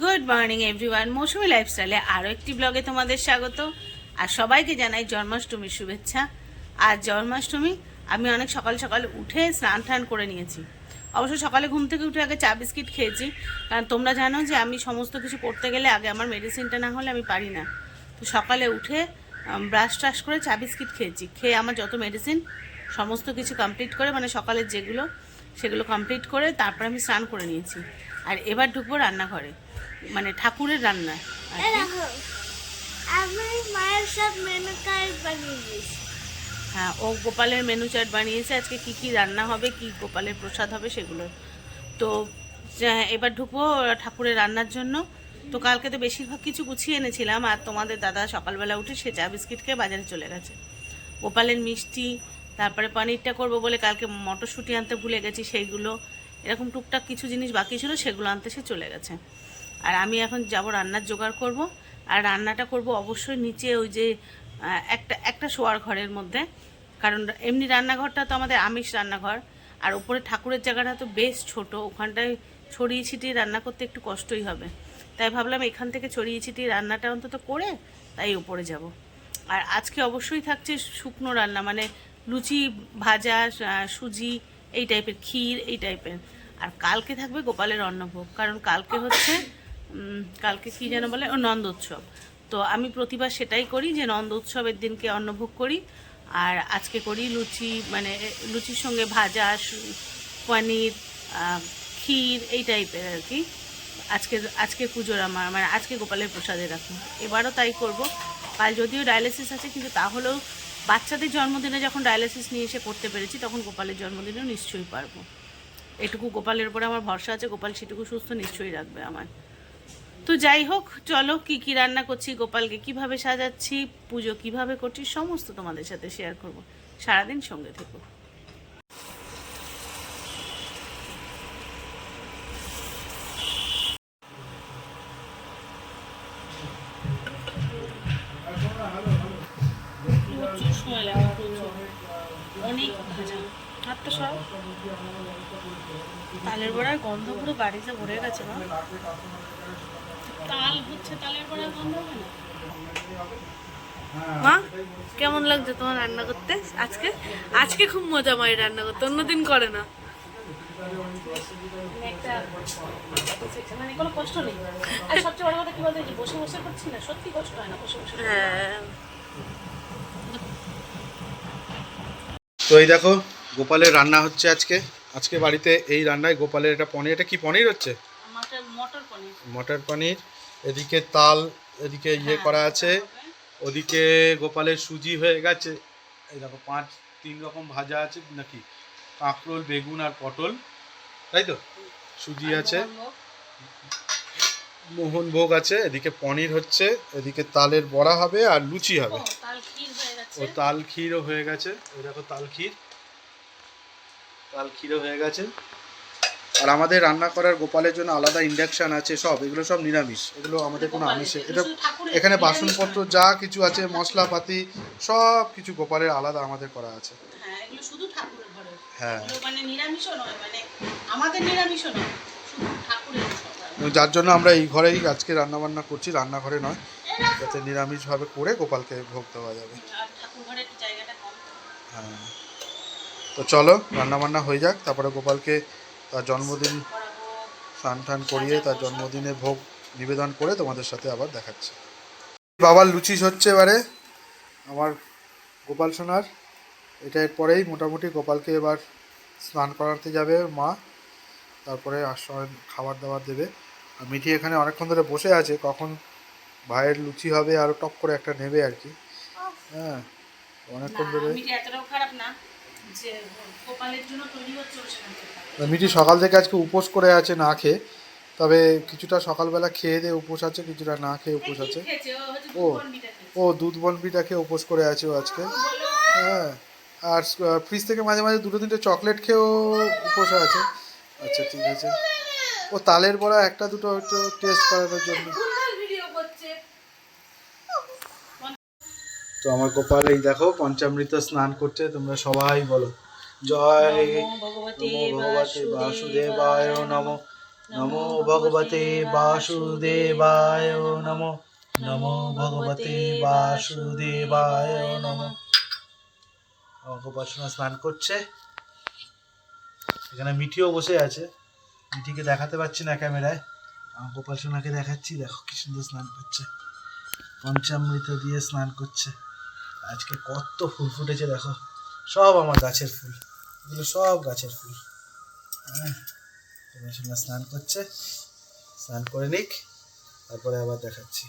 Good morning everyone মৌসুমি লাইফস্টাইলে আরও একটি ব্লগে তোমাদের স্বাগত। আর সবাইকে জানাই জন্মাষ্টমীর শুভেচ্ছা। আর জন্মাষ্টমী, আমি অনেক সকাল সকাল উঠে স্নান টান করে নিয়েছি। অবশ্য সকালে ঘুম থেকে উঠে আগে চা বিস্কিট খেয়েছি। কারণ তোমরা জানো যে আমি সমস্ত কিছু করতে গেলে আগে আমার মেডিসিনটা না হলে আমি পারি না। তো সকালে উঠে ব্রাশ ট্রাশ করে চা বিস্কিট খেয়েছি। খেয়ে আমার যত মেডিসিন সমস্ত কিছু কমপ্লিট করে মানে সকালের যেগুলো, সেগুলো কমপ্লিট করে তারপর আমি স্নান করে নিয়েছি। আর এবার ঢুকবো রান্নাঘরে। মানে ঠাকুরের রান্না আমি মায়ের সব মেনু কার্ড বানিয়ে দিয়েছি। হ্যাঁ ও গোপালের মেনু চার্ট বানিয়েছে আজকে কি কি রান্না হবে কি গোপালের প্রসাদ হবে সেগুলো। তো এবার ঢুকবো ঠাকুরের রান্নার জন্য। তো কালকে তো বেশিরভাগ কিছু গুছিয়ে এনেছিলাম আর তোমাদের দাদা সকালবেলা উঠে সে চা বিস্কিট খেয়ে বাজারে চলে গেছে। গোপালের মিষ্টি তারপরে পনিরটা করব বলে কালকে মটরশুঁটি আনতে ভুলে গেছি সেইগুলো। এরকম টুকটাক কিছু জিনিস বাকি ছিল সেগুলো আনতে সে চলে গেছে। আর আমি এখন যাব রান্নার জোগাড় করব। আর রান্নাটা করব অবশ্যই নিচে ওই যে একটা একটা শোয়ার ঘরের মধ্যে। কারণ এমনি রান্নাঘরটা তো আমাদের আমিষ রান্নাঘর। আর উপরে ঠাকুরের জায়গাটা তো বেশ ছোট, ওখানটায় ছড়িয়ে ছিটিয়ে রান্না করতে একটু কষ্টই হবে। তাই ভাবলাম এখান থেকে ছড়িয়ে ছিটিয়ে রান্নাটা অন্তত করে তাই উপরে যাব। আর আজকে অবশ্যই থাকছে শুকনো রান্না মানে লুচি, ভাজা সুজি, এই টাইপের ক্ষীর, এই টাইপের আর কালকে থাকবে গোপালের অন্নভোগ, কারণ কালকে হচ্ছে কালকে কি যেন বলে? ও নন্দ উৎসব তো আমি প্রতিবার সেটাই করি যে নন্দ উৎসবের দিনকে অন্নভোগ করি আর আজকে করি লুচি মানে লুচির সঙ্গে ভাজা পনির ক্ষীর এই টাইপের আর কি। আজকে আজকে পুজোর আমার মানে আজকে গোপালের প্রসাদে রাখুন এবারও তাই করব। কাল যদিও ডায়ালিসিস আছে, কিন্তু তাহলেও বাচ্চাদের জন্মদিনে যখন ডায়ালিসিস নিয়ে এসে করতে পেরেছি, তখন গোপালের জন্মদিনেও নিশ্চয়ই পারব। এটুকু গোপালের উপরে আমার ভরসা আছে, গোপাল সেটুকু সুস্থ নিশ্চয়ই রাখবে আমার তো যাই হোক, চলো কি কি রান্না করছি গোপালকে কীভাবে সাজাচ্ছি, পুজো কীভাবে করছি, সমস্ত তোমাদের সাথে শেয়ার করব। সারাদিন সঙ্গে থেকো। সব তালের বড়ার গন্ধ পুরো বাড়িতে ভরে গেছে না তাল হচ্ছে তালের বড়ার গন্ধ হবে না? মা কেমন লাগছে তোমার রান্না করতে? আজকে? আজকে খুব মজা মায়ের রান্না করতে অন্যদিন করে না। মানে মানে কোনো কষ্ট নেই। আর সবচেয়ে বড় কথা কি বলতে বসে বসে করছি না সত্যি কষ্ট হয় না বসে বসে হ্যাঁ। তো এই দেখো গোপালের রান্না হচ্ছে আজকে। আজকে বাড়িতে এই রান্নায় গোপালের এটা পনির এটা কি পনির হচ্ছে? মটর মটর পনির। মটর পনির। এদিকে তাল এদিকে ইয়ে করা আছে। ওদিকে গোপালের সুজি হয়ে গেছে। এই দেখো পাঁচ তিন রকম ভাজা আছে নাকি? কাঁকরোল বেগুন আর পটল। তাই তো? সুজি আছে। মোহনভোগ আছে। এদিকে পনির হচ্ছে এদিকে তালের বড়া হবে আর লুচি হবে। ও, তাল হয়ে গেছে। ও তাল ক্ষীরও হয়ে গেছে। ওই দেখো তাল ক্ষীর। তাল ক্ষীরও হয়ে গেছে। আর আমাদের রান্না করার গোপালের জন্য আলাদা ইন্ডাকশন আছে সব এগুলো সব নিরামিষ এগুলো আমাদের কোনো আমিষে এটা এখানে বাসনপত্র যা কিছু আছে মশলাপাতি সব কিছু গোপালের আলাদা আমাদের করা আছে। হ্যাঁ হ্যাঁ। মানে মানে যার জন্য আমরা এই ঘরেই আজকে রান্না বান্না করছি রান্নাঘরে নয় যাতে নিরামিষভাবে করে গোপালকে ভোগ দেওয়া যাবে। হ্যাঁ। তো চলো রান্না বান্না হয়ে যাক তারপরে গোপালকে তার জন্মদিন স্নান টান করিয়ে তার জন্মদিনে ভোগ নিবেদন করে তোমাদের সাথে আবার দেখাচ্ছি। বাবার লুচি হচ্ছে এবারে আমার গোপাল সোনার। এটা এরপরেই মোটামুটি গোপালকে এবার স্নান করাতে যাবে মা তারপরে আশ্রয় খাবার দাবার দেবে। আর মিঠি এখানে অনেকক্ষণ ধরে বসে আছে কখন ভাইয়ের লুচি হবে আর টপ করে একটা নেবে আর কি। হ্যাঁ অনেকক্ষণ ধরে। যে এতটাও খারাপ না যে গোপালের জন্য তৈরি হচ্ছে সেখান থেকে খাব। সকাল থেকে আজকে উপোস করে আছে না খেয়ে তবে কিছুটা সকালবেলা খেয়ে দিয়ে উপোস আছে কিছুটা না খেয়ে উপোস আছে ও ও। দুধ। ও বনবিটা খেয়ে উপোস করে আছে ও আজকে হ্যাঁ আর ফ্রিজ থেকে মাঝে মাঝে দুটো তিনটে চকলেট খেয়েও উপোস আছে আচ্ছা ঠিক আছে ও তালের বড়া একটা দুটো একটু টেস্ট করানোর জন্য তো আমার গোপাল এই দেখো পঞ্চামৃত স্নান করছে তোমরা সবাই বলো। জয় ভগবতে বাসুদেবায় নম। নমো। ভগবতে বাসুদেবায় নমো। নমো ভগবতে বাসুদেবায় নমো। আমার গোপালসোনা স্নান করছে। এখানে মিঠিও বসে আছে। মিঠিকে দেখাতে পারছি না ক্যামেরায়। আমার গোপালসোনাকে দেখাচ্ছি দেখো কি সুন্দর স্নান করছে। পঞ্চামৃত দিয়ে স্নান করছে। আজকে কত ফুল ফুটেছে দেখো। সব আমার গাছের ফুল। এগুলো সব গাছের ফুল। হ্যাঁ স্নান করছে। স্নান করে নিক তারপরে আবার দেখাচ্ছি।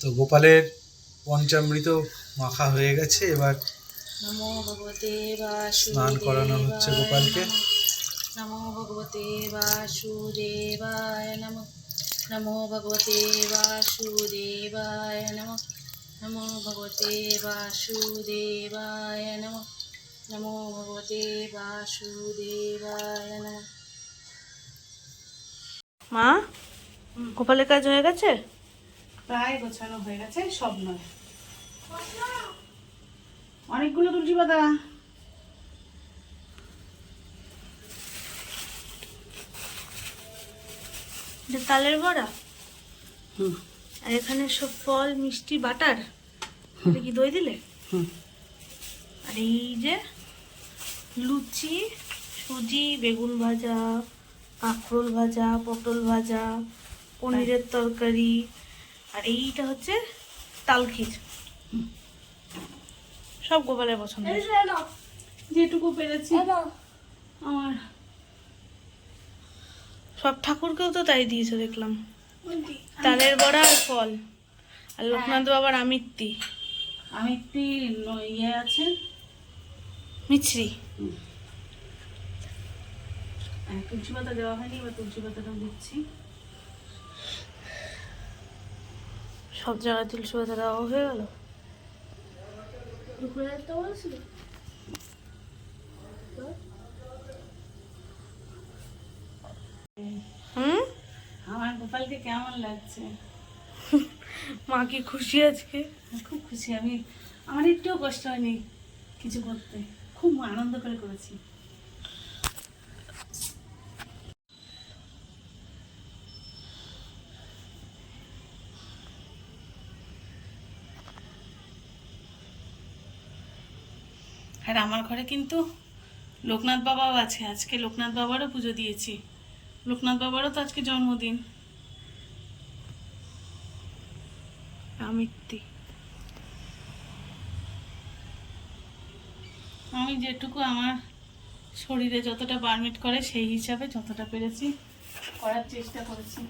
তো গোপালের পঞ্চামৃত মাখা হয়ে গেছে এবার নমো ভগবতে স্নান করানো হচ্ছে গোপালকে। নমো ভগবতে বাসুদেবায় নমো। নমো ভগবতে বাসুদেবায় নমো। নমো ভগবতে বাসুদেবায় নমো নমো ভগবতে বাসুদেবায় নমো মা গোপালের কাজ হয়ে গেছে? প্রায় গোছানো হয়ে গেছে সব নয়। অনেকগুলো তুলসী পাতা যে তালের বড়া? হুম। আর এখানে সব ফল মিষ্টি বাটার। এটা কি দই দিলে? হুম। আর এই যে লুচি সুজি বেগুন ভাজা কাঁকরোল ভাজা পটল ভাজা পনিরের তরকারি আর এইটা হচ্ছে তালখির সব গোপালের পছন্দ। যেটুকু পেরেছি। আমার। সব ঠাকুরকেও তো তাই দিয়েছে দেখলাম। তালের বড়া আর ফল। আর লোকনাথ বাবার আমিত্তি। আমি একটি ন- ইয়ে আছে। মিছরি। হ্যাঁ, তুলসী পাতা দেওয়া হয়নি এবার তুলসী পাতাটাও দিচ্ছি। সব জায়গায় তুলসী পাতা দেওয়া হয়ে গেল? হুম আমার কেমন লাগছে? মা কি খুশি আজকে? খুব খুশি। আমি আমার একটুও কষ্ট হয়নি কিছু করতে। খুব আনন্দ করে করেছি। আর আমার ঘরে কিন্তু লোকনাথ বাবাও আছে। আজকে লোকনাথ বাবারও পুজো দিয়েছি। লোকনাথ বাবারও তো আজকে জন্মদিন আমিত্তি আমি যেটুকু আমার শরীরে যতটা পারমিট করে সেই হিসাবে যতটা পেরেছি করার চেষ্টা করেছি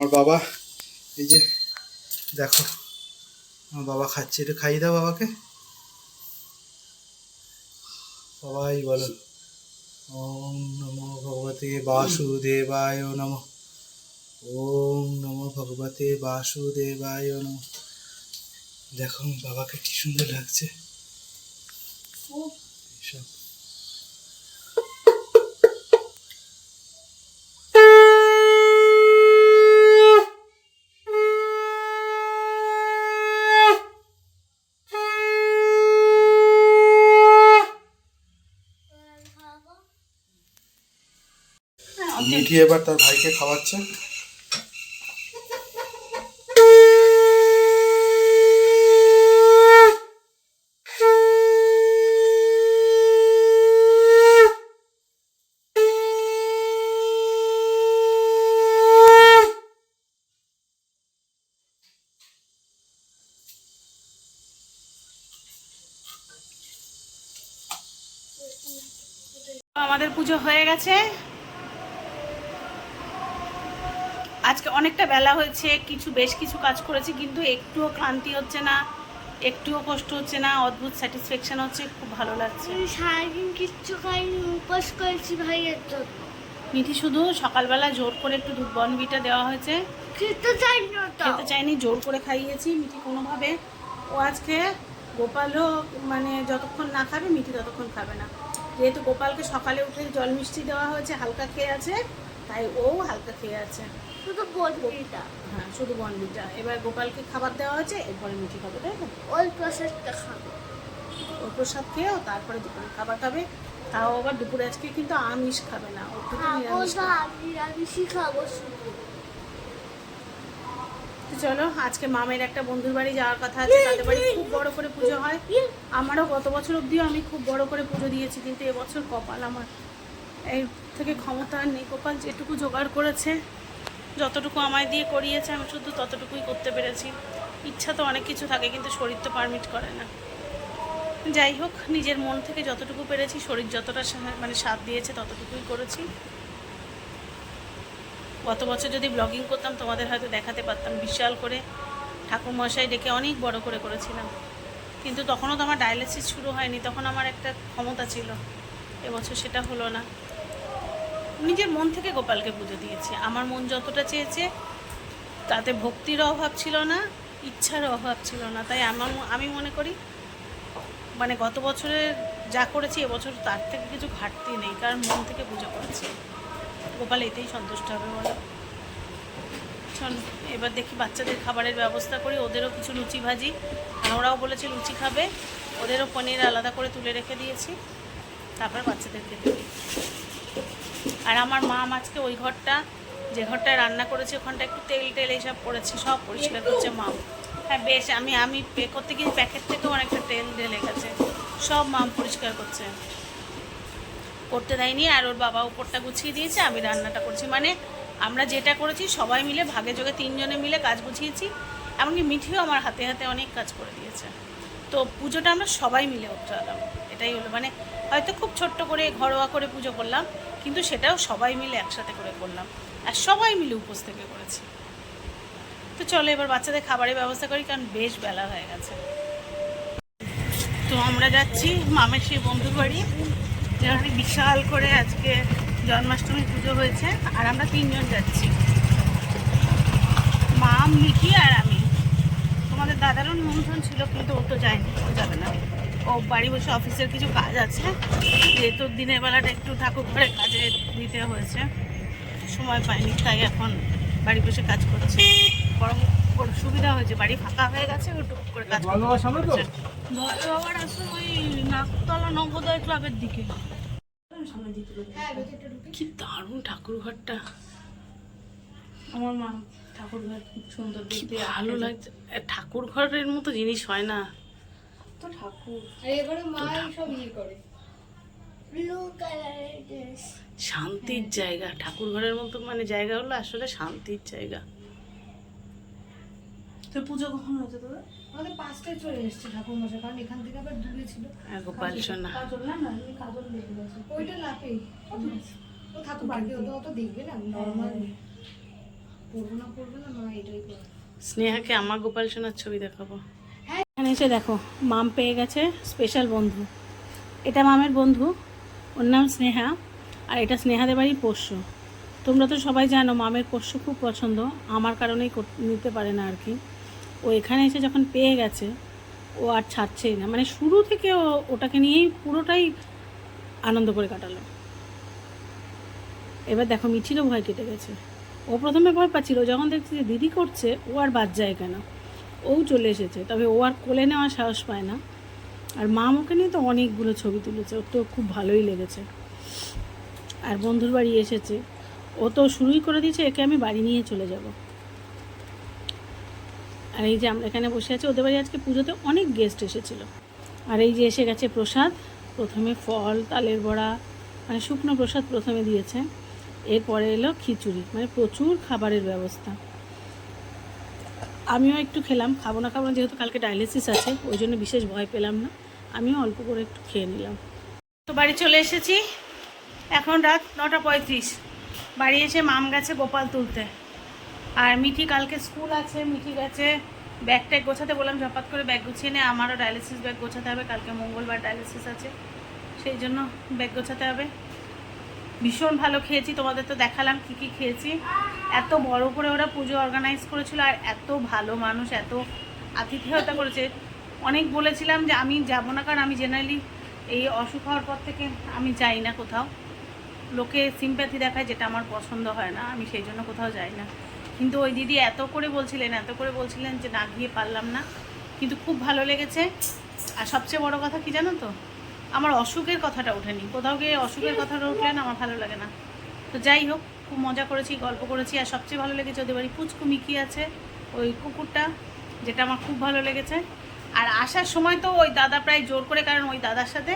আমার বাবা এই যে দেখো আমার বাবা খাচ্ছে একটু খাইয়ে দাও বাবাকে। সবাই বলো ওম নমো ভগবতে বাসুদেবায় নমঃ। ওম নমো ভগবতে বাসুদেবায় নমঃ। দেখো বাবাকে কি সুন্দর লাগছে। এইসব। মিঠি এবার তার ভাইকে খাওয়াচ্ছে। আমাদের পুজো হয়ে গেছে। আজকে অনেকটা বেলা হয়েছে কিছু বেশ কিছু কাজ করেছি কিন্তু একটুও ক্লান্তি হচ্ছে না একটুও কষ্ট হচ্ছে না অদ্ভুত স্যাটিসফ্যাকশন হচ্ছে খুব ভালো লাগছে। সারাদিন কিচ্ছু খাইনি উপাস করেছি ভাইয়ের জন্য। মিঠি শুধু সকালবেলা জোর করে একটু দুধ বনবিটা দেওয়া হয়েছে। খেতে চাই না খেতে চাইনি জোর করে খাইয়েছি মিঠি কোনোভাবে। ও আজকে গোপালও মানে যতক্ষণ না খাবে মিঠি ততক্ষণ খাবে না। যেহেতু গোপালকে সকালে উঠে জল মিষ্টি দেওয়া হয়েছে হালকা খেয়ে আছে তাই ও হালকা খেয়ে আছে। শুধু হ্যাঁ শুধু বনবিটা। এবার গোপালকে খাবার দেওয়া হয়েছে এরপরে মিঠি খাবে তাই তো ওই প্রসাদটা খাবে। ও প্রসাদ খেয়েও তারপরে দুপুরে খাবার খাবে। তাও আবার দুপুরে আজকে কিন্তু আমিষ খাবে না। তো নিরামিষই খাব শুধু। চলো আজকে মামের একটা বন্ধুর বাড়ি যাওয়ার কথা আছে তাদের বাড়ি খুব বড় করে পুজো হয়। আমারও গত বছর অবধিও আমি খুব বড় করে পুজো দিয়েছি কিন্তু এবছর কপাল আমার। এই থেকে ক্ষমতা নেই। কপাল যেটুকু জোগাড় করেছে যতটুকু আমায় দিয়ে করিয়েছে, আমি শুধু ততটুকুই করতে পেরেছি। ইচ্ছা তো অনেক কিছু থাকে, কিন্তু শরীর তো পারমিট করে না। যাই হোক, নিজের মন থেকে যতটুকু পেরেছি, শরীর যতটা মানে সাথ দিয়েছে, ততটুকুই করেছি। গত বছর যদি ব্লগিং করতাম, তোমাদের হয়তো দেখাতে পারতাম, বিশাল করে ঠাকুর মশাই ডেকে অনেক বড় করে করেছিলাম। কিন্তু তখনও তো আমার ডায়ালিসিস শুরু হয়নি, তখন আমার একটা ক্ষমতা ছিল। এবছর সেটা হলো না। নিজের মন থেকে গোপালকে পুজো দিয়েছি। আমার মন যতটা চেয়েছে, তাতে ভক্তির অভাব ছিল না, ইচ্ছার অভাব ছিল না। তাই আমার আমি মনে করি মানে গত বছরে যা করেছি, এবছর তার থেকে কিছু ঘাটতি নেই, কারণ মন থেকে পুজো করেছি। গোপাল এতেই সন্তুষ্ট হবে বলো। চল, এবার দেখি বাচ্চাদের খাবারের ব্যবস্থা করি, ওদেরও কিছু লুচি ভাজি। আর ওরাও বলেছে লুচি খাবে, ওদেরও পনির আলাদা করে তুলে রেখে দিয়েছি। তারপর বাচ্চাদের খেতে দিই। আর আমার মা আজকে ওই ঘরটা, যে ঘরটায় রান্না করেছে, ওখানটা একটু তেল টেল এইসব পড়েছে সব পরিষ্কার করছে মা। হ্যাঁ বেশ, আমি আমি পে, করতে গিয়ে প্যাকেট থেকেও অনেকটা তেল ঢেলে গেছে। সব মাম পরিষ্কার করছে। করতে দেয়নি, আর ওর বাবা উপরটা গুছিয়ে দিয়েছে, আমি রান্নাটা করছি। মানে আমরা যেটা করেছি, সবাই মিলে, ভাগে যোগে তিনজনে মিলে কাজ গুছিয়েছি। এমনকি মিঠিও আমার হাতে হাতে অনেক কাজ করে দিয়েছে। তো পুজোটা আমরা সবাই মিলে উঠলাম এটাই হলো। মানে হয়তো খুব ছোট্ট করে ঘরোয়া করে পুজো করলাম, কিন্তু সেটাও সবাই মিলে একসাথে করে করলাম। আর সবাই মিলে উপোস থেকে করেছি। তো চলো এবার বাচ্চাদের খাবারের ব্যবস্থা করি, কারণ বেশ বেলা হয়ে গেছে। তো আমরা যাচ্ছি মামের সেই বন্ধুর বাড়ি। যেখানে বিশাল করে আজকে জন্মাষ্টমী পুজো হয়েছে, আর আমরা তিনজন যাচ্ছি। মা মিঠি আর আমি। তোমাদের দাদারও নিমন্ত্রণ ছিল কিন্তু ও তো যায়নি ও যাবে না। ও বাড়ি বসে অফিসের কিছু কাজ আছে। যেহেতু দিনের বেলাটা একটু ঠাকুর ঘরে কাজে দিতে হয়েছে সময় পাইনি তাই এখন বাড়ি বসে কাজ করছে। বরং সুবিধা হয়েছে বাড়ি ফাঁকা হয়ে গেছে ও টুক করে কাজ করছে। বাবার আসলে ওই নাকতলা নবোদয় ক্লাবের দিকে। কি দারুণ ঠাকুর ঘরটা আমার মা ঠাকুর ঘর খুব সুন্দর দেখতে ভালো লাগছে। ঠাকুর ঘরের মতো জিনিস হয় না। তো ঠাকুর। ড্রেস শান্তির জায়গা। ঠাকুর ঘরের মতো মানে জায়গা হলো আসলে শান্তির জায়গা। তো পুজো কখন হয়েছে তোদের? আমাদের পাঁচটায় চলে এসেছে ঠাকুর মশাই কারণ এখান থেকে আবার দূরে ছিল। গোপাল সোনা কাজল না না কাজল লেগে গেছে। ওইটা লাপেই ও ঠাকুর বাড়ি অত দেখবে না নর্মাল পড়ব না পড়ব না মা এটাই করে স্নেহাকে আমার গোপাল সোনার ছবি দেখাবো। এখানে এসে দেখো মাম পেয়ে গেছে স্পেশাল বন্ধু। এটা মামের বন্ধু ওর নাম স্নেহা আর এটা স্নেহাদের বাড়ির পোষ্য। তোমরা তো সবাই জানো মামের পোষ্য খুব পছন্দ আমার কারণেই নিতে পারে না আর কি। ও এখানে এসে যখন পেয়ে গেছে ও আর ছাড়ছেই না। মানে শুরু থেকে ও ওটাকে নিয়েই পুরোটাই আনন্দ করে কাটালো। এবার দেখো মিঠিরও ভয় কেটে গেছে। ও প্রথমে ভয় পাচ্ছিল, যখন দেখছি যে দিদি করছে, ও আর বাদ যায় কেন? ও চলে এসেছে, তবে ও আর কোলে নেওয়ার সাহস পায় না। আর মা ওকে নিয়ে তো অনেকগুলো ছবি তুলেছে, ওর তো খুব ভালোই লেগেছে। আর বন্ধুর বাড়ি এসেছে, ও তো শুরুই করে দিয়েছে, একে আমি বাড়ি নিয়ে চলে যাব। আর এই যে আমরা এখানে বসে আছি, ওদের বাড়ি আজকে পুজোতে অনেক গেস্ট এসেছিল। আর এই যে এসে গেছে প্রসাদ, প্রথমে ফল, তালের বড়া মানে শুকনো প্রসাদ প্রথমে দিয়েছে। এরপরে এলো খিচুড়ি মানে প্রচুর খাবারের ব্যবস্থা। আমিও একটু খেলাম, খাব না খাব না, যেহেতু কালকে ডায়ালিসিস আছে, ওই জন্য বিশেষ ভয় পেলাম না। আমিও অল্প করে একটু খেয়ে নিলাম। তো বাড়ি চলে এসেছি, এখন রাত নটা পঁয়ত্রিশ। বাড়ি এসে মাম গেছে গোপাল তুলতে। আর মিঠি কালকে স্কুল আছে, মিঠি গেছে ব্যাগ ট্যাগ গোছাতে বললাম ঝপাত করে ব্যাগ গুছিয়ে নে, আমারও ডায়ালিসিস ব্যাগ গোছাতে হবে, কালকে মঙ্গলবার ডায়ালিসিস আছে। সেই জন্য ব্যাগ গোছাতে হবে। ভীষণ ভালো খেয়েছি, তোমাদের তো দেখালাম কী কী খেয়েছি। এত বড় করে ওরা পুজো অর্গানাইজ করেছিল আর এত ভালো মানুষ, এত আতিথেয়তা করেছে। অনেক বলেছিলাম যে আমি যাব না, কারণ আমি জেনারেলি এই অসুখ হওয়ার পর থেকে আমি যাই না কোথাও। লোকে সিম্প্যাথি দেখায় যেটা আমার পছন্দ হয় না, আমি সেই জন্য কোথাও যাই না। কিন্তু ওই দিদি এত করে বলছিলেন, এত করে বলছিলেন যে না গিয়ে পারলাম না। কিন্তু খুব ভালো লেগেছে। আর সবচেয়ে বড় কথা কি জানো তো? আমার অসুখের কথাটা ওঠেনি। কোথাও গিয়ে অসুখের কথাটা উঠলে না আমার ভালো লাগে না। তো যাই হোক, খুব মজা করেছি, গল্প করেছি, আর সবচেয়ে ভালো লেগেছে ওদের বাড়ি পুচকু মিকি আছে, ওই কুকুরটা, যেটা আমার খুব ভালো লেগেছে। আর আসার সময় তো ওই দাদা প্রায় জোর করে, কারণ ওই দাদার সাথে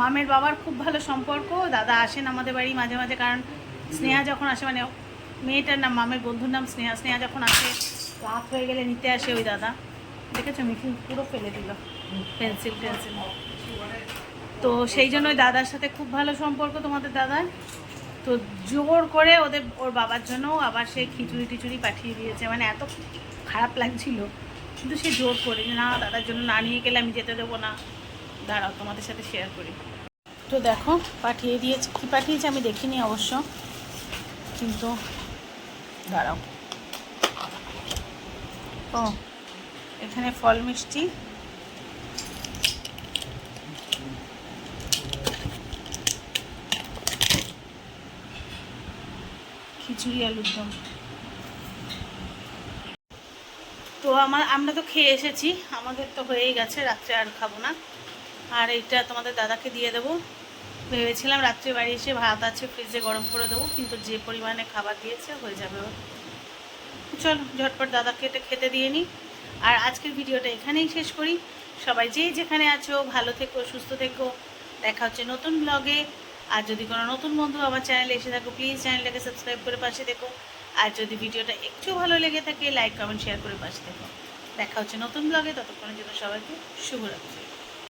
মামের বাবার খুব ভালো সম্পর্ক। দাদা আসেন আমাদের বাড়ি মাঝে মাঝে, কারণ স্নেহা যখন আসে মানে মেয়েটার নাম, মামের বন্ধুর নাম স্নেহা স্নেহা যখন আসে, রাত হয়ে গেলে নিতে আসে ওই দাদা। দেখেছ মিঠি পুরো ফেলে দিল। পেন্সিল টেন্সিল তো সেই জন্য ওই দাদার সাথে খুব ভালো সম্পর্ক তোমাদের দাদার। তো জোর করে ওদের, ওর বাবার জন্য আবার সে খিচুড়ি টিচুড়ি পাঠিয়ে দিয়েছে। মানে এত খারাপ লাগছিল। কিন্তু সে জোর করে যে, না, দাদার জন্য না নিয়ে গেলে আমি যেতে দেবো না। দাঁড়াও, তোমাদের সাথে শেয়ার করি। তো দেখো, পাঠিয়ে দিয়েছে। কী পাঠিয়েছে আমি দেখিনি অবশ্য। কিন্তু দাঁড়াও। ও, এখানে ফল মিষ্টি। খিচুড়ি আলুর দম। তো আমার, আমরা তো খেয়ে এসেছি। আমাদের তো হয়েই গেছে, রাত্রে আর খাব না। আর এইটা তোমাদের দাদাকে দিয়ে দেবো। ভেবেছিলাম রাত্রে বাড়ি এসে ভাত আছে ফ্রিজে গরম করে দেবো, কিন্তু যে পরিমাণে খাবার দিয়েছে, হয়ে যাবে চলো, ঝটপট দাদাকে এটা খেতে দিয়ে নিই। আর আজকের ভিডিওটা এখানেই শেষ করি। সবাই যে যেখানে আছো, ভালো থেকো, সুস্থ থেকো। দেখা হচ্ছে নতুন ব্লগে আর যদি কোনো নতুন বন্ধু আমার চ্যানেলে এসে থাকো প্লিজ চ্যানেলটাকে সাবস্ক্রাইব করে পাশে দেখো আর যদি ভিডিওটা একটু ভালো লেগে থাকে লাইক কমেন্ট শেয়ার করে পাশে দেখো দেখা হচ্ছে নতুন ব্লগে ততক্ষণের জন্য সবাইকে শুভরাত্রি।